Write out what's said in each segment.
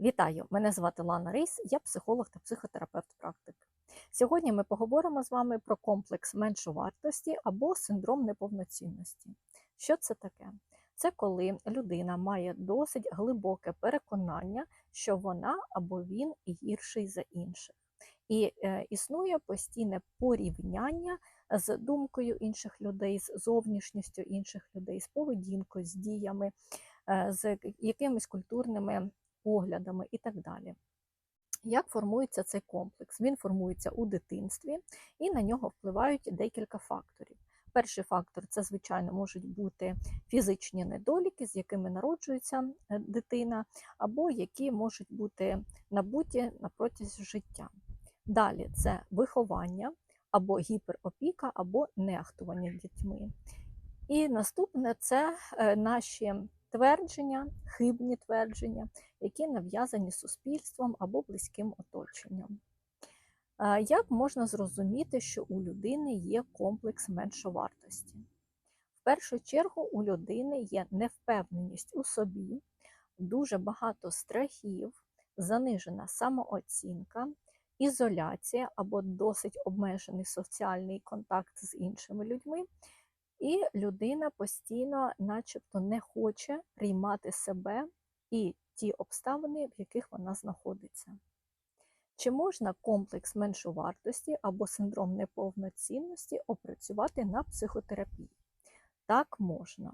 Вітаю! Мене звати Лана Рейс, я психолог та психотерапевт-практик. Сьогодні ми поговоримо з вами про комплекс меншовартості або синдром неповноцінності. Що це таке? Це коли людина має досить глибоке переконання, що вона або він гірший за інших. І е, існує постійне порівняння з думкою інших людей, з зовнішністю інших людей, з поведінкою, з діями, е, з якимись культурними поглядами і так далі. Як формується цей комплекс? Він формується у дитинстві, і на нього впливають декілька факторів. Перший фактор це, звичайно, можуть бути фізичні недоліки, з якими народжується е, дитина, або які можуть бути набуті на протязі життя. Далі це виховання, або гіперопіка, або нехтування дітьми. І наступне це е, наші твердження, хибні твердження, які нав'язані суспільством або близьким оточенням. Е, Як можна зрозуміти, що у людини є комплекс меншовартості? В першу чергу у людини є невпевненість у собі, дуже багато страхів, занижена самооцінка, ізоляція або досить обмежений соціальний контакт з іншими людьми, і людина постійно, начебто, не хоче приймати себе і ті обставини, в яких вона знаходиться. Чи можна комплекс меншовартості або синдром неповноцінності опрацювати на психотерапії? Так можна.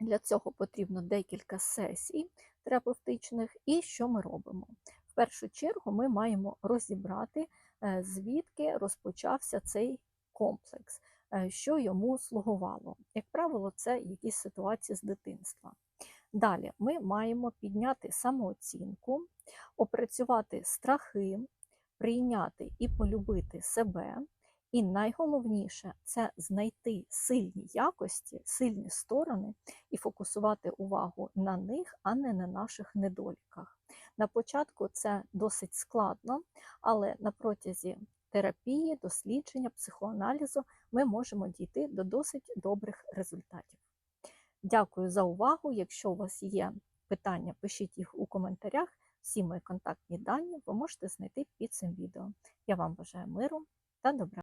Для цього потрібно декілька сесій терапевтичних, і що ми робимо? В першу чергу ми маємо розібрати, е, звідки розпочався цей комплекс, що йому слугувало. Як правило, це якісь ситуації з дитинства. Далі ми маємо підняти самооцінку, опрацювати страхи, прийняти і полюбити себе. І найголовніше це знайти сильні якості, сильні сторони і фокусувати увагу на них, а не на наших недоліках. На початку це досить складно, але на протязі терапії, дослідження, психоаналізу ми можемо дійти до досить добрих результатів. Дякую за увагу. Якщо у вас є питання, пишіть їх у коментарях. Всі мої контактні дані ви можете знайти під цим відео. Я вам бажаю миру та добра.